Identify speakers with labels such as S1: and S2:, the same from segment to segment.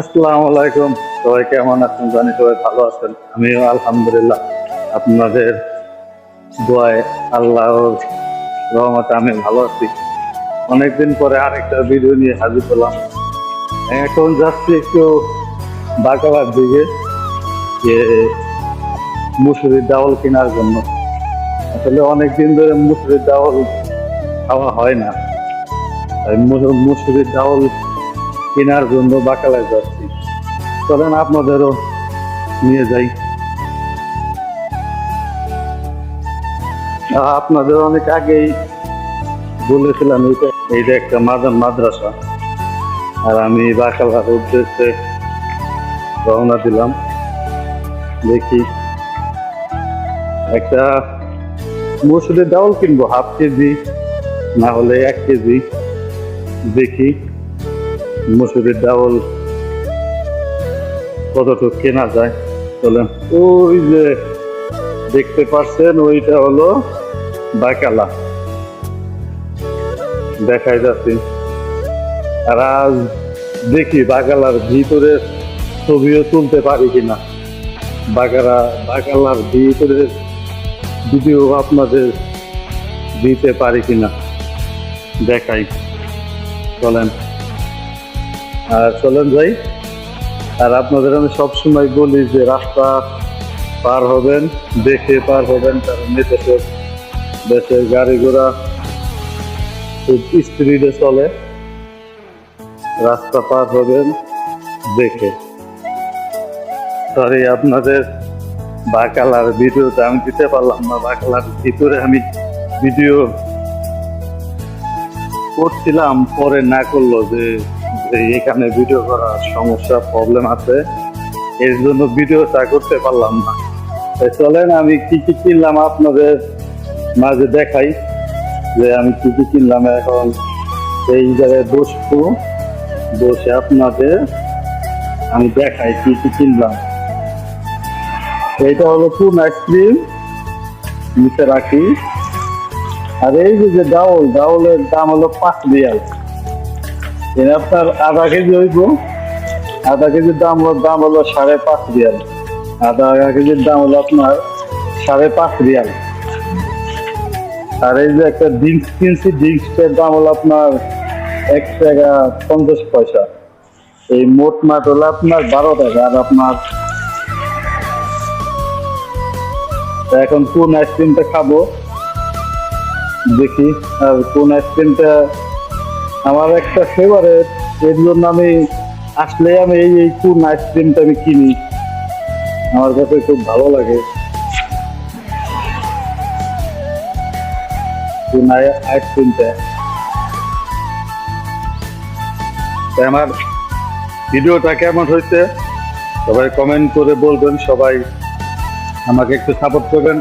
S1: আসসালামু আলাইকুম। সবাই কেমন আছেন? জানি সবাই ভালো আছেন। আমিও আলহামদুলিল্লাহ আপনাদের দোয়ায় আল্লাহর রহমতে আমি ভালো আছি। অনেকদিন পরে আরেকটা ভিডিও নিয়ে হাজির হলাম। এখন যাচ্ছি একটু বাঁকাবার দিকে, যে মুসুরির ডাউল কেনার জন্য। আসলে অনেকদিন ধরে মুসুরির ডাউল খাওয়া হয় না। মুসুরির ডাউল কেনার জন্য বাকালায় যাচ্ছি। চলেন আপনাদেরও নিয়ে যাই। আপনাদের অনেক আগেই বলেছিলাম এইটা এইটা একটা মাদান মাদ্রাসা। আর আমি বাকালার উদ্দেশ্যে রওনা দিলাম। দেখি একটা মসুরের ডাউল কিনবো, হাফ কেজি, না হলে এক কেজি। দেখি। মসুরের ডাউল কতটুকু কেনা যায় চলেন ওই যে দেখতে পাচ্ছেন ওইটা হলো বাকালা দেখাই যাচ্ছে। আর আজ দেখি বাকালার ভিতরে ছবিও তুলতে পারি কিনা। বাকালা বাকালার ভিতরে ভিডিও আপনাদের দিতে পারি কিনা। দেখাই। চলেন আর চলেন যাই। আর আপনাদের আমি সবসময় বলি যে রাস্তা পার হবেন, দেখে পার হবেন, কারণ দেশের দেশের গাড়ি ঘোড়া খুব স্পিডে চলে। রাস্তা পার হবেন, দেখে। সরি, আপনাদের বাকালার ভিডিওতে আমি দিতে পারলাম না, বাকালার ভিতরে আমি ভিডিও করছিলাম, পরে না করল যে যে এখানে ভিডিও করার সমস্যা প্রবলেম আছে, এর জন্য ভিডিও ভিডিওটা করতে পারলাম না। চলেন, আমি কি কি কিনলাম আপনাদের মাঝে দেখাই যে আমি কি কি কিনলাম এখন। এই জায়গায় বসবো, বসে আপনাদের আমি দেখাই কি কি কিনলাম। এইটা হলো কোন আইসক্রিম নিচে রাখি। আর এই যে ডাউল, ডাউলের দাম হলো পাঁচ রিয়াল। আপনার আধা কেজি হইব। আধা কেজির দাম দাম হলো সাড়ে পাঁচ রিয়াল। আধা কেজির দাম হলো আপনার সাড়ে পাঁচ রিয়াল। আর এই যে একটা ড্রিঙ্কস কিনছি ড্রিঙ্কসের দাম হলো আপনার এক টাকা পঞ্চাশ পয়সা। এই মোট মাঠ হলো আপনার বারো টাকা, আর আপনার এখন কোন আইসক্রিমটা খাব? দেখি, আর কোন আইসক্রিমটা আমার একটা ফেভারেট এর জন্য আমি আসলে আমি এই এই কোন আইসক্রিমটা আমি কিনি। আমার কাছে খুব ভালো লাগে। আইসক্রিমটা আমার ভিডিওটা কেমন হয়েছে, সবাই কমেন্ট করে বলবেন, সবাই আমাকে একটু সাপোর্ট করবেন।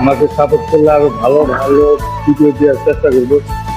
S1: আমাকে সাপোর্ট করলে আরও ভালো ভালো ভিডিও দেওয়ার চেষ্টা করব।